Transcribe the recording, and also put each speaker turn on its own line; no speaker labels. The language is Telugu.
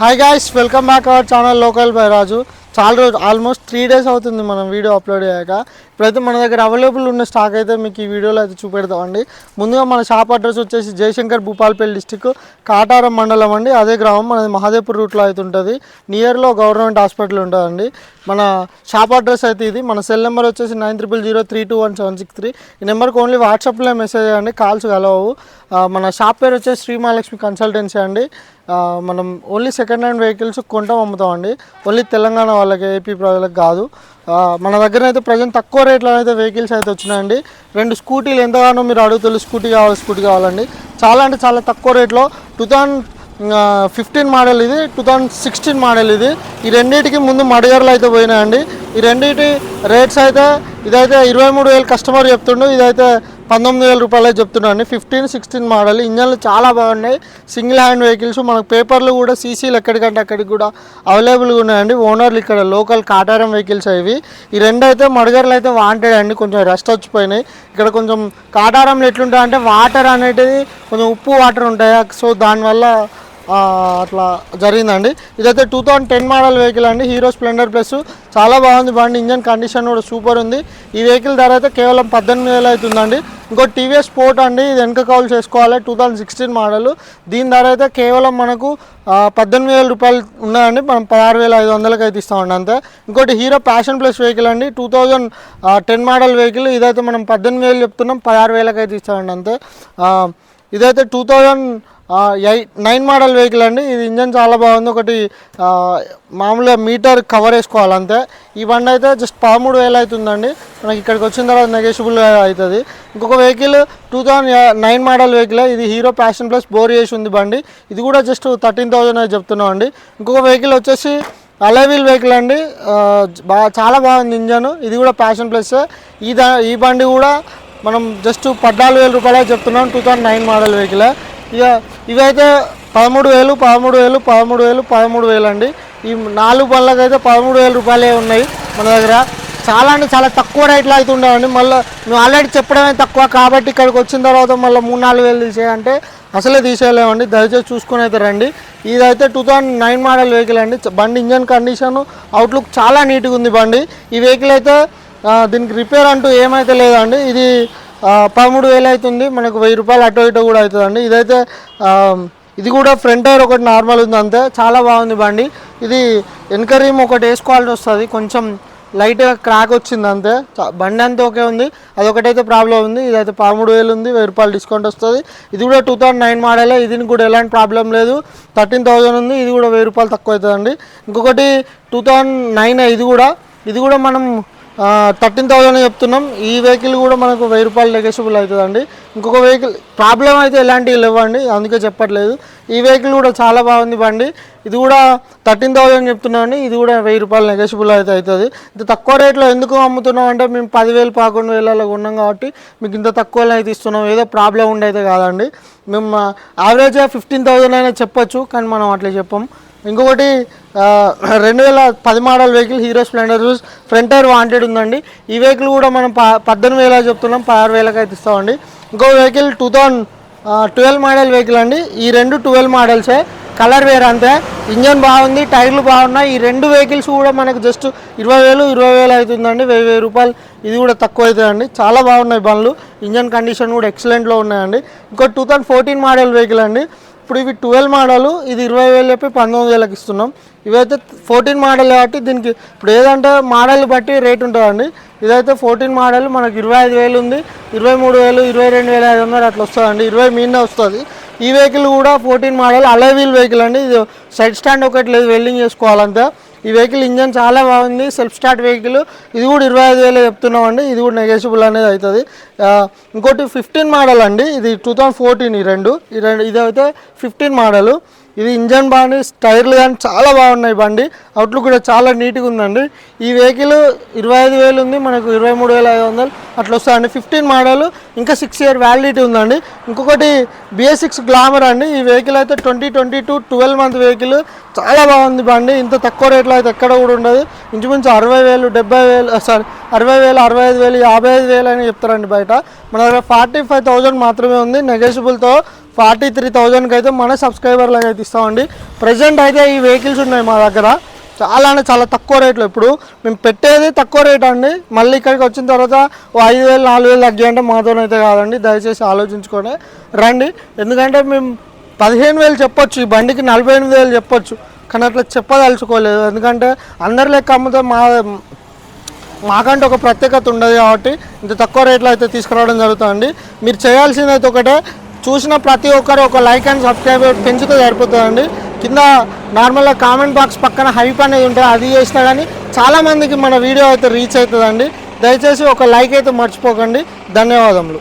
Hi guys welcome back our channel local by Raju చాలా రోజు ఆల్మోస్ట్ త్రీ డేస్ అవుతుంది మనం వీడియో అప్లోడ్ అయ్యాక. ఇప్పుడైతే మన దగ్గర అవైలబుల్ ఉన్న స్టాక్ అయితే మీకు ఈ వీడియోలో అయితే చూపెడతామండి. ముందుగా మన షాప్ అడ్రస్ వచ్చేసి జయశంకర్ భూపాల్పల్లి డిస్టిక్ కాటారం మండలం అండి. అదే గ్రామం మనది మహాదేపూర్ రూట్లో అయితే ఉంటుంది. నియర్లో గవర్నమెంట్ హాస్పిటల్ ఉంటుందండి. మన షాప్ అడ్రస్ అయితే ఇది. మన సెల్ నెంబర్ వచ్చేసి nine triple zero three two one seven six three ఈ నెంబర్కి ఓన్లీ వాట్సాప్లో మెసేజ్ చేయండి. కాల్స్ కలవవు మన షాప్ పేరు వచ్చేసి శ్రీ మహాలక్ష్మి కన్సల్టెన్సీ అండి. మనం ఓన్లీ సెకండ్ హ్యాండ్ వెహికల్స్ కొంటాం అమ్ముతామండి. ఓన్లీ తెలంగాణ వాళ్ళకి ఏపీ ప్రజలకు కాదు. మన దగ్గర అయితే ప్రజెంట్ తక్కువ రేట్లో అయితే వెహికల్స్ అయితే వచ్చినాయండి. రెండు స్కూటీలు ఎంతగానో మీరు అడుగుతున్నారు స్కూటీ కావాలి స్కూటీ కావాలండి. చాలా అంటే చాలా తక్కువ రేట్లో టూ థౌజండ్ ఫిఫ్టీన్ మోడల్ ఇది టూ థౌజండ్ సిక్స్టీన్ మోడల్ ఇది. ఈ రెండింటికి ముందు మడిగర్లు అయితే పోయినాయండి. ఈ రెండింటి రేట్స్ అయితే ఇదైతే ఇరవై మూడు వేలు కస్టమర్ చెప్తుండు ఇదైతే పంతొమ్మిది వేల రూపాయలే చెప్తున్నాను. అండి ఫిఫ్టీన్ సిక్స్టీన్ మోడల్. ఇంజన్లు చాలా బాగున్నాయి. Single hand vehicles. మనకు పేపర్లు కూడా సీసీలు ఎక్కడికంటే అక్కడికి కూడా అవైలబుల్గా ఉన్నాయండి. ఓనర్లు ఇక్కడ లోకల్ కాటారం వెహికల్స్ ఇవి ఈ రెండు అయితే మడగర్లు అయితే వాంటెడ్ అండి. కొంచెం రెస్ట్ వచ్చిపోయినాయి. ఇక్కడ కొంచెం కాటారంలో ఎట్లుంటాయి అంటే వాటర్ అనేది కొంచెం ఉప్పు వాటర్ ఉంటాయి. సో దానివల్ల అట్లా జరిగిందండి. ఇదైతే two thousand ten model vehicle అండి. హీరో స్ప్లెండర్ ప్లస్ చాలా బాగుంది బండి. ఇంజన్ కండిషన్ కూడా సూపర్ ఉంది. ఈ వెహికల్ ధర అయితే కేవలం పద్దెనిమిది వేలు అవుతుందండి. ఇంకో టీవీఎస్ స్పోర్ట్ అండి ఇది వెనక కౌలు చేసుకోవాలి టూ థౌజండ్ సిక్స్టీన్ మోడల్ దీని ధర అయితే కేవలం మనకు పద్దెనిమిది వేల రూపాయలు ఉన్నాయండి మనం పదహారు వేల ఐదు వందలకి అయితే ఇస్తామండి అంతే. ఇంకోటి హీరో ప్యాషన్ ప్లస్ వెహికల్ అండి two thousand ten model vehicle ఇదైతే మనం పద్దెనిమిది వేలు చెప్తున్నాం పదహారు వేలకి అయితే ఇస్తామండి అంతే. ఇదైతే two thousand nine model vehicle అండి. ఇది ఇంజన్ చాలా బాగుంది. ఒకటి మామూలుగా మీటర్ కవర్ వేసుకోవాలి అంతే. ఈ బండి అయితే జస్ట్ పదమూడు వేలు అవుతుందండి. మనకి ఇక్కడికి వచ్చిన తర్వాత నెగోషియబుల్ అవుతుంది. ఇంకొక vehicle two thousand nine model vehicle. ఇది హీరో ప్యాషన్ ప్లస్ బోర్ చేసి ఉంది బండి. ఇది కూడా జస్ట్ థర్టీన్ థౌజండ్ అని చెప్తున్నాం అండి. ఇంకొక వెహికల్ వచ్చేసి అలవీల్ వెహికల్ అండి. బాగా చాలా బాగుంది ఇంజన్. ఇది కూడా ప్యాషన్ ప్లస్. ఈ దా ఈ బండి కూడా మనం జస్ట్ పద్నాలుగు వేల రూపాయలు చెప్తున్నాం. Two thousand nine model vehicle. ఇక ఇవైతే పదమూడు వేలు పదమూడు వేలు పదమూడు వేలు పదమూడు వేలు అండి ఈ నాలుగు పళ్ళకి అయితే పదమూడు వేల రూపాయలే ఉన్నాయి మన దగ్గర. చాలా అంటే చాలా తక్కువ రేట్లు అయితే ఉండవండి. మళ్ళీ మేము ఆల్రెడీ చెప్పడమే తక్కువ కాబట్టి ఇక్కడికి వచ్చిన తర్వాత మళ్ళీ మూడు నాలుగు వేలు తీసేయంటే అసలే తీసేయలేమండి. దయచేసి చూసుకొని అయితే రండి. ఇదైతే two thousand nine model vehicle అండి. బండి ఇంజన్ కండిషన్ అవుట్లుక్ చాలా నీట్గా ఉంది బండి. ఈ వెహికల్ అయితే దీనికి రిపేర్ అంటూ ఏమైతే లేదండి. ఇది పదమూడు వేలు అవుతుంది. మనకు వెయ్యి రూపాయలు అటు ఇటు కూడా అవుతుందండి. ఇదైతే ఇది కూడా ఫ్రంట్ టైర్ ఒకటి నార్మల్ ఉంది అంతే. చాలా బాగుంది బండి. ఇది ఎన్కరీమ్ ఒకటి వేసుకోవాల్సి వస్తుంది. కొంచెం లైట్గా క్రాక్ వచ్చింది అంతే. బండి అంతా ఓకే ఉంది. అదొకటైతే ప్రాబ్లం ఉంది. ఇదైతే పదమూడు వేలు ఉంది. వెయ్యి రూపాయలు డిస్కౌంట్ వస్తుంది. ఇది కూడా టూ థౌజండ్ నైన్ మోడలే ఇది కూడా ఎలాంటి ప్రాబ్లం లేదు. థర్టీన్ థౌజండ్ ఉంది. ఇది కూడా వెయ్యి రూపాయలు తక్కువ అవుతుందండి. ఇంకొకటి టూ థౌజండ్ నైన్ ఇది కూడా ఇది కూడా మనం థర్టీన్ థౌజండ్ చెప్తున్నాం. ఈ వెహికల్ కూడా మనకు వెయ్యి రూపాయలు నెగోషియబుల్ అవుతుందండి. ఇంకొక వెహికల్ ప్రాబ్లం అయితే ఎలాంటివి లేవండి అందుకే చెప్పట్లేదు. ఈ వెహికల్ కూడా చాలా బాగుంది బండి. ఇది కూడా థర్టీన్ థౌజండ్ చెప్తున్నామండి ఇది కూడా వెయ్యి రూపాయలు నెగోషియబుల్ అయితే అవుతుంది. ఇంత తక్కువ రేట్లో ఎందుకు అమ్ముతున్నాం అంటే మేము పదివేలు పదకొండు వేలలో ఉన్నాం కాబట్టి మీకు ఇంత తక్కువలో అయితే ఇస్తున్నాం. ఏదో ప్రాబ్లం ఉండైతే కాదండి. మేము యావరేజ్గా ఫిఫ్టీన్ థౌజండ్ అయినా చెప్పొచ్చు కానీ మనం అట్లా చెప్పాము ఇంకొకటి రెండు వేల పది model vehicle Hero Splendor front tyre wanted ఉందండి. ఈ వెహికల్ కూడా మనం ప పద్దెనిమిది వేల చెప్తున్నాం పదహారు వేలకు అయితే ఇస్తామండి. ఇంకో vehicle two thousand twelve model vehicle అండి. ఈ రెండు ట్వెల్వ్ మోడల్సే కలర్ వేరే అంతే. ఇంజన్ బాగుంది టైర్లు బాగున్నాయి. ఈ రెండు వెహికల్స్ కూడా మనకు జస్ట్ ఇరవై వేలు ఇరవై వేలు అవుతుందండి. వెయ్యి వెయ్యి రూపాయలు. ఇది కూడా తక్కువ అవుతుందండి. చాలా బాగున్నాయి బండ్లు. ఇంజన్ కండిషన్ కూడా ఎక్సలెంట్లో ఉన్నాయండి. ఇంకో two thousand fourteen model vehicle అండి. ఇప్పుడు ఇవి ట్వెల్వ్ మోడల్ ఇది ఇరవై వేలు చెప్పి పంతొమ్మిది వేలకు ఇస్తున్నాం. ఇవైతే ఫోర్టీన్ మోడల్ కాబట్టి దీనికి ఇప్పుడు ఏదంటే మోడల్ బట్టి రేట్ ఉంటుందండి. ఇదైతే ఫోర్టీన్ మోడల్ మనకు ఇరవై ఐదు వేలు ఉంది. ఇరవై మూడు వేలు ఇరవై రెండు వేల ఐదు వందలు అట్లా వస్తుందండి. ఇరవై మీద వస్తుంది. ఈ వెహికల్ కూడా fourteen model alloy wheel vehicle అండి. ఇది సైడ్ స్టాండ్ ఒకటి లేదు వెల్డింగ్ చేసుకోవాలంతా ఈ వెహికల్ ఇంజన్ చాలా బాగుంది సెల్ఫ్ స్టార్ట్ వెహికల్ ఇది కూడా ఇరవై ఐదు వేలు చెప్తున్నామండి ఇది కూడా నెగోషియబుల్ అనేది అవుతుంది. ఇంకోటి ఫిఫ్టీన్ మోడల్ అండి ఇది టూ థౌజండ్ ఫోర్టీన్ ఈ రెండు. ఈ రెండు ఇది అయితే ఫిఫ్టీన్ మోడల్ ఇది ఇంజన్ బాగుంది టైర్లు కానీ చాలా బాగున్నాయి బండి. అవుట్లుక్ కూడా చాలా నీట్గా ఉందండి. ఈ వెహికల్ ఇరవై ఐదు వేలు ఉంది మనకు ఇరవై మూడు వేల ఐదు వందలు. అట్లా వస్తుందండి ఫిఫ్టీన్ మోడల్ ఇంకా సిక్స్ ఇయర్ వ్యాలిడిటీ ఉందండి. ఇంకొకటి బిఎస్ సిక్స్ గ్లామర్ అండి. ఈ వెహికల్ అయితే twenty twenty two twelve month vehicle. చాలా బాగుంది బండి. ఇంత తక్కువ రేట్లో అయితే ఎక్కడ కూడా ఉండదు. ఇంచుమించు అరవై వేలు డెబ్బై వేలు సారీ అరవై వేలు అరవై ఐదు వేలు యాభై ఐదు వేలు అని చెప్తారండి బయట. మన దగ్గర ఫార్టీ ఫైవ్ థౌజండ్ మాత్రమే ఉంది. నెగోషియబుల్తో ఫార్టీ త్రీ థౌజండ్కి అయితే మన సబ్స్క్రైబర్లకు అయితే ఇస్తామండి. ప్రజెంట్ అయితే ఈ వెహికల్స్ ఉన్నాయి మా దగ్గర. చాలా అంటే చాలా తక్కువ రేట్లో. ఇప్పుడు మేము పెట్టేది తక్కువ రేట్ అండి. మళ్ళీ ఇక్కడికి వచ్చిన తర్వాత ఐదు వేలు నాలుగు వేలు తగ్గాయంటే మాతోనైతే కాదండి. దయచేసి ఆలోచించుకొని రండి. ఎందుకంటే మేము పదిహేను వేలు చెప్పొచ్చు. ఈ బండికి నలభై ఎనిమిది వేలు చెప్పొచ్చు. కానీ అట్లా చెప్పదలుచుకోలేదు. ఎందుకంటే అందరి లెక్క అమ్మితే మా మాకంటే ఒక ప్రత్యేకత ఉండదు కాబట్టి ఇంత తక్కువ రేట్లో అయితే తీసుకురావడం జరుగుతుంది మీరు చేయాల్సింది అయితే ఒకటే. చూసిన ప్రతి ఒక్కరు ఒక లైక్ అండ్ సబ్స్క్రైబ్ పెంచితే సరిపోతుందండి. కింద నార్మల్గా కామెంట్ బాక్స్ పక్కన హైప్ అనేది ఉంటుంది అది చేసినా కానీ చాలామందికి మన వీడియో అయితే రీచ్ అవుతుందండి. దయచేసి ఒక లైక్ అయితే మర్చిపోకండి. ధన్యవాదములు.